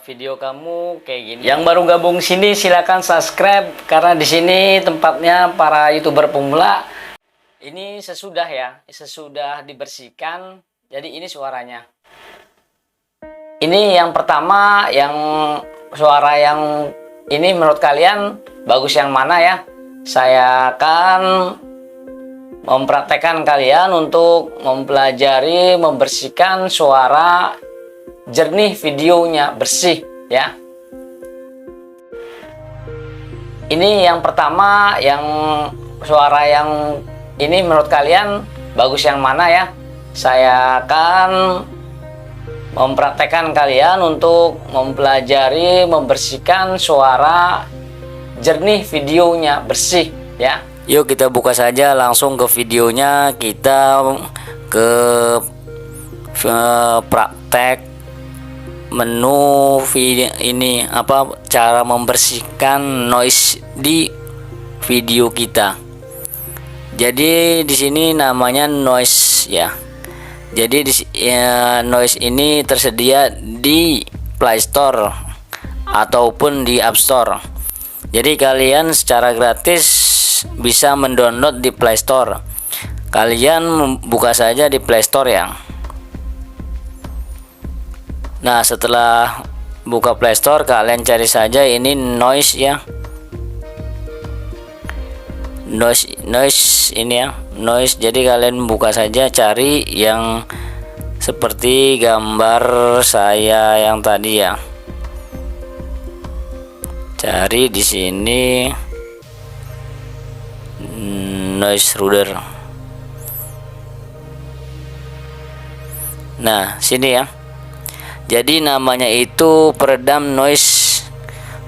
video kamu kayak gini. Yang baru gabung sini silakan subscribe karena di sini tempatnya para youtuber pemula. Ini sesudah ya, sesudah dibersihkan. Jadi ini suaranya. Ini yang pertama, yang suara yang ini menurut kalian bagus yang mana ya? Saya akan mempraktekkan kalian untuk mempelajari membersihkan suara jernih videonya bersih ya. Ini yang pertama yang suara yang ini menurut kalian bagus yang mana ya? Saya akan mempraktekkan kalian untuk mempelajari membersihkan suara jernih videonya bersih ya. Yuk kita buka saja langsung ke videonya. Kita ke eh, praktek menu video ini apa cara membersihkan noise di video kita. Jadi di sini namanya noise ya. Jadi di, ya, noise ini tersedia di Play Store ataupun di App Store. Jadi kalian secara gratis bisa mendownload di Play Store. Kalian buka saja di Play Store ya. Nah, setelah buka Play Store, kalian cari saja ini noise ya. Noise noise ini ya, noise. Jadi kalian buka saja cari yang seperti gambar saya yang tadi ya. Cari di sini noise ruler. Nah, sini ya jadi namanya itu peredam noise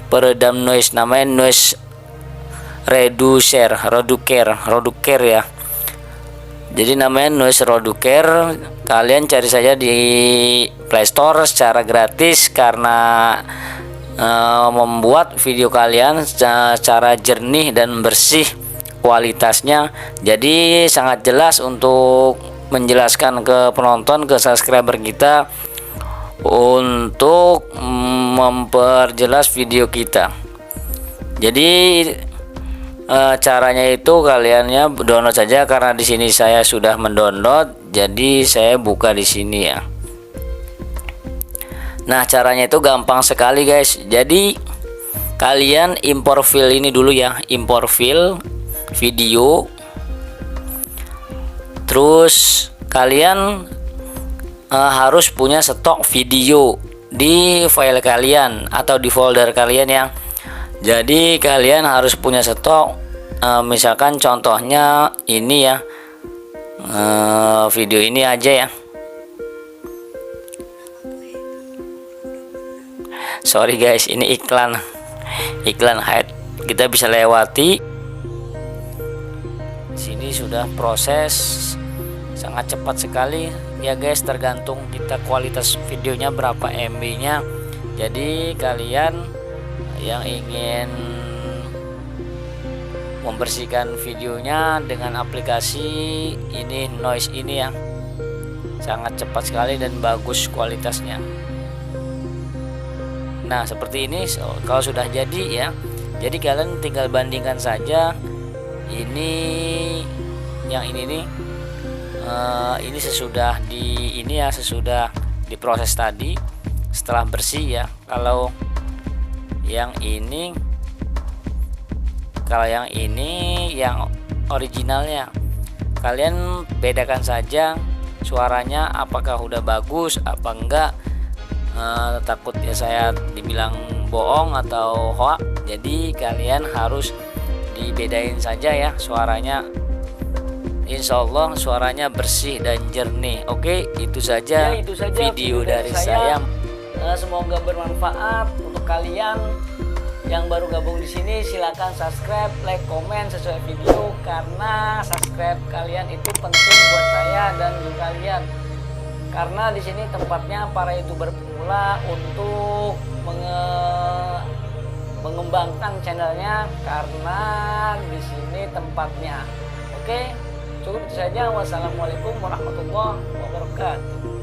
peredam noise namanya noise reducer reducer reducer ya. Jadi namanya noise reducer kalian cari saja di playstore secara gratis karena e, membuat video kalian secara jernih dan bersih kualitasnya. Jadi sangat jelas untuk menjelaskan ke penonton ke subscriber kita untuk memperjelas video kita. Jadi e, caranya itu kaliannya download saja karena di sini saya sudah mendownload jadi saya buka di sini ya. Nah caranya itu gampang sekali guys. Jadi kalian import file ini dulu ya. Import file video. Terus kalian uh, harus punya stok video di file kalian atau di folder kalian yang jadi kalian harus punya stok uh, misalkan contohnya ini ya. Uh, video ini aja ya. Sorry guys ini iklan. Iklan head kita bisa lewati. Sini sudah proses sangat cepat sekali ya guys tergantung kita kualitas videonya berapa MB nya jadi kalian yang ingin membersihkan videonya dengan aplikasi ini noise ini ya sangat cepat sekali dan bagus kualitasnya. Nah seperti ini so, kalau sudah jadi ya. Jadi kalian tinggal bandingkan saja ini yang ini nih uh, ini sesudah di ini ya sesudah diproses tadi setelah bersih ya. Kalau yang ini kalau yang ini yang originalnya. Kalian bedakan saja suaranya apakah udah bagus apa enggak. Uh, takut ya saya dibilang bohong atau hoax jadi kalian harus dibedain saja ya suaranya Insya Allah suaranya bersih dan jernih. Oke, itu saja, ya, itu saja video, video dari, dari saya. saya. Eh, semoga bermanfaat untuk kalian yang baru gabung di sini. Silakan subscribe, like, komen sesuai video karena subscribe kalian itu penting buat saya dan juga kalian. Karena di sini tempatnya para youtuber pemula untuk menge mengembangkan channelnya karena di sini tempatnya. Oke. Cukup itu saja. Wassalamualaikum warahmatullahi wabarakatuh.